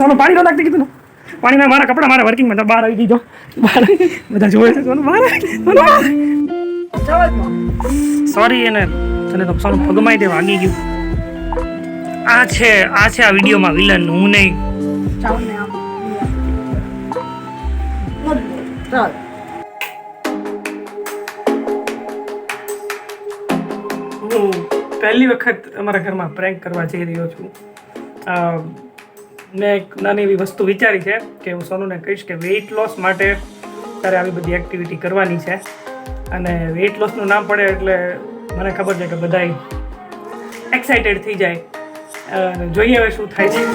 સોનું પાણી નો નાખતી કીધું ને. પાણીમાં મારા કપડા મારા વર્કિંગમાં બહાર આવી દીધો બહાર બધા જોવે છે સોનું બહાર સોરી એને તને તો સોનું પગમાઈ દે વાગી ગયું. આ છે આ છે આ વિડીયોમાં વિલન હું નહીં. હું પહેલી વખત અમારા ઘરમાં પ્રેન્ક કરવા જઈ રહ્યો છું. મેં એક નાની એવી વસ્તુ વિચારી છે કે હું સોનુને કહીશ કે વેઇટ લોસ માટે તારે આવી બધી એક્ટિવિટી કરવાની છે. અને વેઇટ લોસનું નામ પડે એટલે મને ખબર છે કે બધા એક્સાઇટેડ થઈ જાય. જોઈએ હવે શું થાય છે.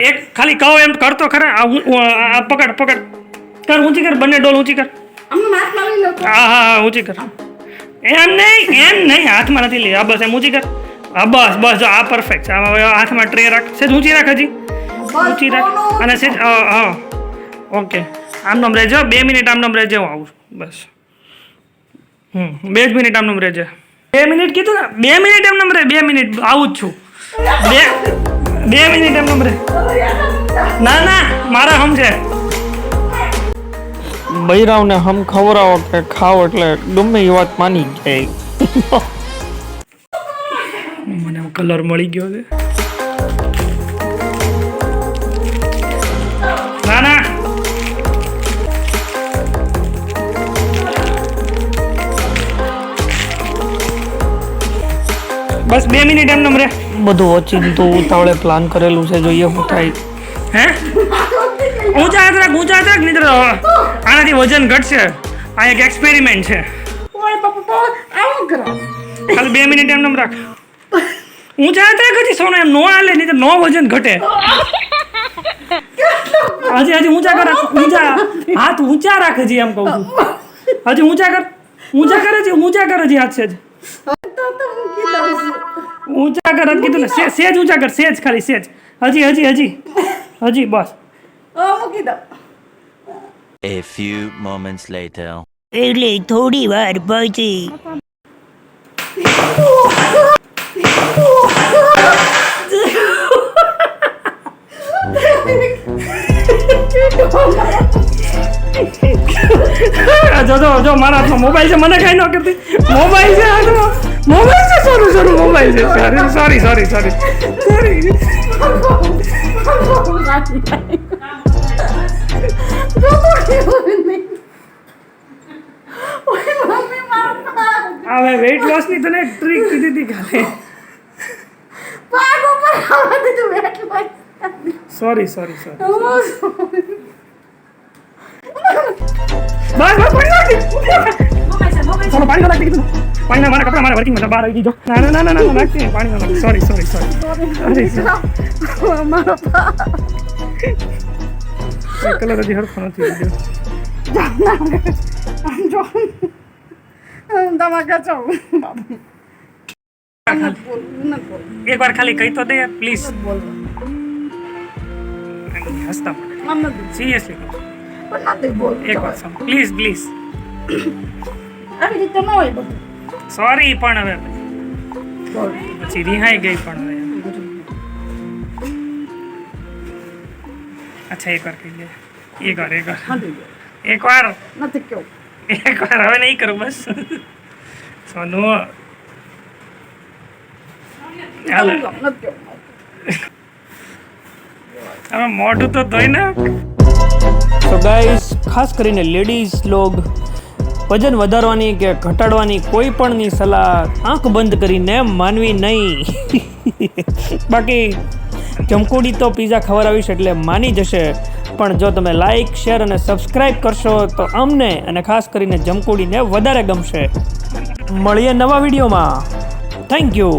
એક ખાલી કહો એમ કરતો ખરા? આ હું- આ પકડ પકડ. કર ઊંચી કર બંને ડોલ ઊંચી કર. હા હા હા ઊંચી કર. એમ નહીં એમ નહીં. હાથમાં નથી લે આ બસ એમ ઊંચી કર. આ બસ બસ જો આ પરફેક્ટ છે. હવે હાથમાં ટ્રે રાખ. સેજ ઊંચી રાખ હજી. ઊંચી રાખ. અને સેજ હા ઓકે. આમ નમ રહેજો બે મિનિટ આમ નમ રહેજે હું આવું બસ. હમ બે જ મિનિટ આમ નમ રહેજે બે મિનિટ કીધું ને? બે મિનિટ એમ નમ રહે બે મિનિટ. આવું જ છું. બે બે મિનિટ એમ નમ રહે ના ના મારા સમજે. છે બૈરાવને હમ ખવડાવો કે ખાઓ એટલે ગમે એ વાત માની જાય. મને કલર મળી ગયો છે. ના ના બસ બે મિનિટ એમ નમરે બધું ઓચિંતું ઉતાવળે પ્લાન કરેલું છે જોઈએ હું થાય. હે? ઊંચા હાથ રાખ ઊંચા હાથ રાખ નહીં તો વજન ઘટશે. આ એક એક્સપેરિમેન્ટ છે. ખાલી બે મિનિટ એમ નમ રાખ ઊંચા જાણતા હજી સોનો એમ નો હાલે નહીં તો નો વજન ઘટે. હજી હજી ઊંચા કર ઊંચા. હાથ ઊંચા રાખ હજી એમ કહું છું. હજી ઊંચા કર ઊંચા કરે છે ઊંચા કર હજી હાથ સેજ. ઊંચા કર હજી કીધું ને સેજ ઊંચા કર સેજ ખાલી સેજ. હજી હજી હજી. હજી બસ. A few moments later. એટલે થોડી વાર પછી. જો જો જો મારા હાથમાં મોબાઈલ છે મને કઈ ન કરતી મોબાઈલ છે હાથમાં મોબાઈલ છે સોરું સોરું મોબાઈલ છે. Sorry sorry sorry sorry. Weight લોસની તને ટ્રીક કીધી હતી કાલે સોરી સોરી સોરી બસ બસ પાણી નાખી ચાલો પાણી નાખી કીધું પાણી મારા કપડા મારા વર્કિંગ બહાર આવી દીધો ના ના ના ના ના નાખી પાણી નાખી sorry sorry sorry sorry colour હજી હરખો નથી ગયો એક વાર ખાલી કહી તો દે પ્લીઝ હસતા સિરિયસલી પ્લીઝ પ્લીઝ આવી રીતે ન હોય બધું સોરી પણ હવે. પછી રિહાઈ ગઈ પણ હવે. અચ્છા એક વાર કહી દે. એક વાર એક વાર એક વાર નથી કેવું. એક વાર હવે નહીં કરું બસ. સોનુ. હવે મોઢું તો ધોઈ ને તો ગાઈસ ખાસ કરીને લેડીઝ લોગ, વજન વધારવાની કે ઘટાડવાની કોઈ પણની સલાહ આંખ બંધ કરીને માનવી નહીં. બાકી ચમકુડી તો પીઝા ખવડાવીશ એટલે માની જશે. પણ જો તમે લાઈક શેર અને સબસ્ક્રાઈબ કરશો તો અમને અને ખાસ કરીને જમકુડીને વધારે ગમશે. મળીએ નવા વિડીયોમાં. Thank you